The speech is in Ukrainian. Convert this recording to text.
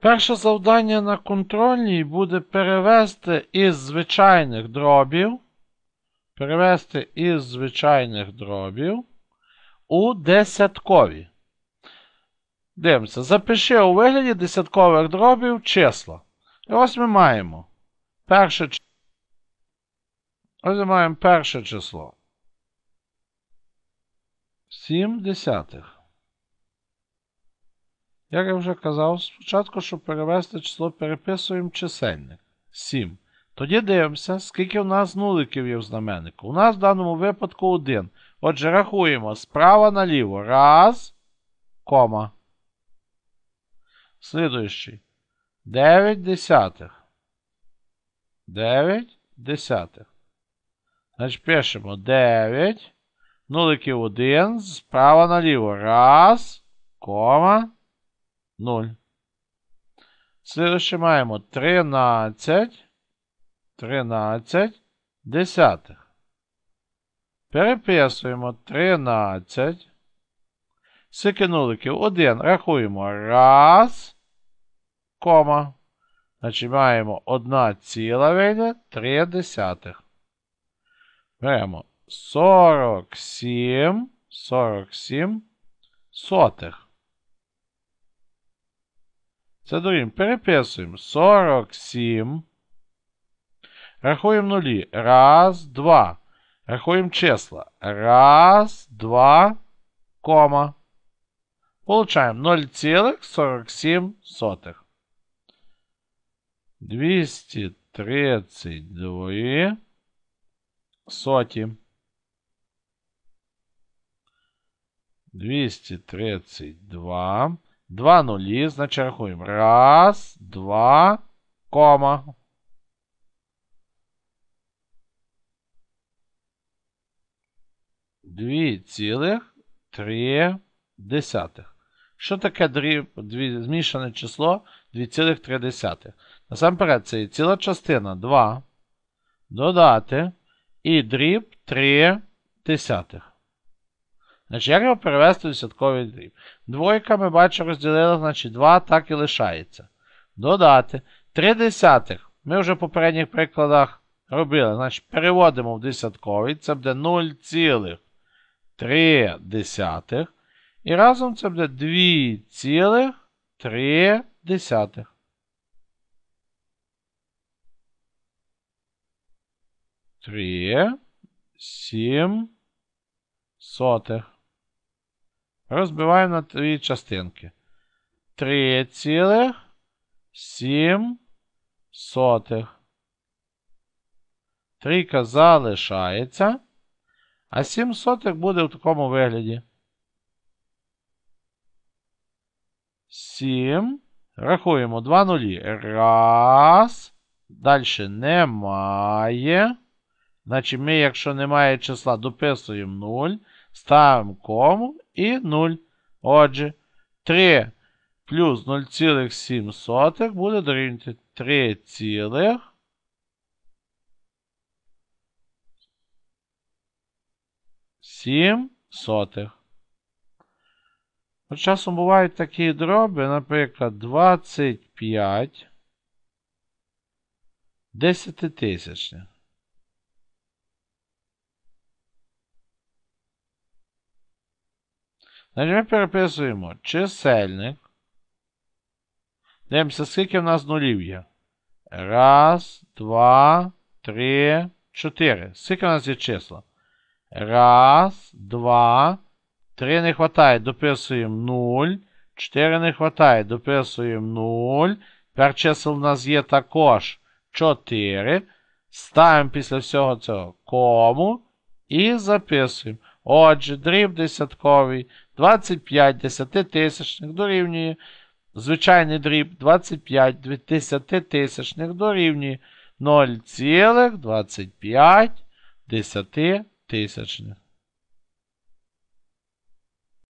Перше завдання на контрольній буде перевести із звичайних дробів. Перевести із звичайних дробів у десяткові. Дивимося, запиши у вигляді десяткових дробів числа. І ось ми маємо перше число. Ось ми маємо перше число. 7 десятих. Як я вже казав, спочатку, щоб перевести число, переписуємо чисельник 7. Тоді дивимося, скільки в нас нуликів є в знаменнику. У нас в даному випадку 1. Отже, рахуємо справа наліво. Раз, кома. Слідуючий. 9 десятих. 9 десятих. Значить, пишемо 9. Нуликів 1. Справа наліво. Раз, кома. 0. Слідуючи маємо 13. 13 десятих. Переписуємо 13. Скільки нуликів? 1. Рахуємо. Раз. Кома. Значить, маємо 1 ціла вийде 3 десятих. Беремо 47. 47 сотих. Це дорівнює. Переписуємо 47. Рахуємо нулі. Раз, два. Рахуємо числа. Раз, два, кома. Получаємо 0,47. 232 соті. 232. Два нулі, значить рахуємо. Раз, два, кома. Дві цілих три десятих. Що таке дріб, дві, змішане число 2,3? Насамперед, це є ціла частина 2. Додати і дріб 3 десятих. Як його перевести в десятковий дріб? Двойка, ми бачимо, розділили, значить 2 так і лишається. Додати 3 десятих. Ми вже в попередніх прикладах робили. Значить, переводимо в десятковий. Це буде 0,3 десятих. І разом це буде 2,3 десятих. Три, сім, сотих. Розбиваємо на дві частинки. 3,7 сотих. Трійка залишається. А 7 сотих буде в такому вигляді. 7. Рахуємо 2 нулі. Раз. Далі немає. Значить, ми, якщо немає числа, дописуємо 0. Ставимо кому і 0. Отже, 3 плюс 0,7 буде дорівнювати 3 цілих. Сім сотих. От часом бувають такі дроби, наприклад, 25 десятитисячних. Значить, ми переписуємо чисельник. Дивимося, скільки в нас нулів є. Раз, два, три, чотири. Скільки в нас є числа? Раз, два, три не вистачає, дописуємо 0. 4 не вистачає, дописуємо 0. Тепер чисел у нас є також 4. Ставимо після всього цього кому і записуємо. Отже, дріб десятковий 25 десятитисячних дорівнює. Звичайний дріб 25 десятитисячних дорівнює 0,25 десятитисячних.